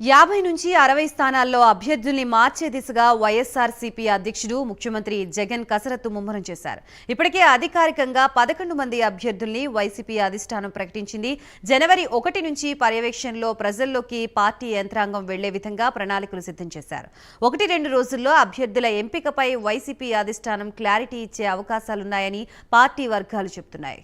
యాభై నుంచి అరవై స్థానాల్లో అభ్యర్థుల్ని మార్చే దిశగా వైఎస్ఆర్సీపీ అధ్యక్షుడు ముఖ్యమంత్రి జగన్ కసరత్తు ముమ్మరం చేశారు. ఇప్పటికే అధికారికంగా పదకొండు మంది అభ్యర్థుల్ని వైసీపీ అధిష్టానం ప్రకటించింది. జనవరి ఒకటి నుంచి పర్యవేక్షణలో ప్రజల్లోకి పార్టీ యంత్రాంగం వెళ్ళే విధంగా ప్రణాళికలు సిద్ధం చేశారు. ఒకటి రెండు రోజుల్లో అభ్యర్థుల ఎంపికపై వైసీపీ అధిష్టానం క్లారిటీ ఇచ్చే అవకాశాలున్నాయని పార్టీ వర్గాలు చెబుతున్నాయి.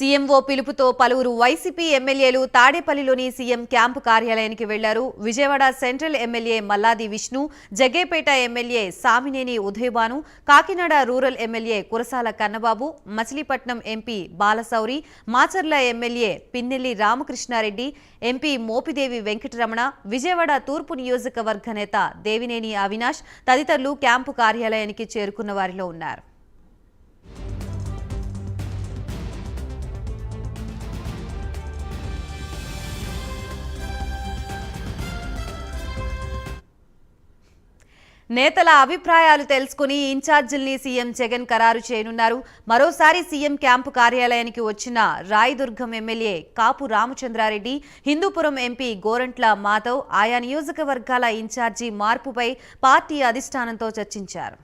సీఎంఓ పిలుపుతో పలువురు వైసీపీ ఎమ్మెల్యేలు తాడేపల్లిలోని సీఎం క్యాంపు కార్యాలయానికి వెళ్ళారు. Vijayawada central MLA Malladi Vishnu Jaggayyapeta MLA Samineni Udayabhanu Kakinada rural MLA Kurasala Kannababu Machilipatnam MP Balashowry Macherla MLA Pinnelli Ramakrishna Reddy MP Mopidevi Venkataramana Vijayawada తూర్పు నియోజకవర్గ నేత దేవినేని అవినాష్ తదితరులు క్యాంపు కార్యాలయానికి చేరుకున్న వారిలో ఉన్నారు. నేతల అభిప్రాయాలు తెలుసుకుని ఇన్ఛార్జీల్ని సీఎం జగన్ ఖరారు చేయనున్నారు. మరోసారి సీఎం క్యాంపు కార్యాలయానికి వచ్చిన రాయదుర్గం ఎమ్మెల్యే కాపు రామచంద్రారెడ్డి హిందూపురం ఎంపీ గోరంట్ల మాధవ్ ఆయా నియోజకవర్గాల ఇన్ఛార్జి మార్పుపై పార్టీ అధిష్టానంతో చర్చించారు.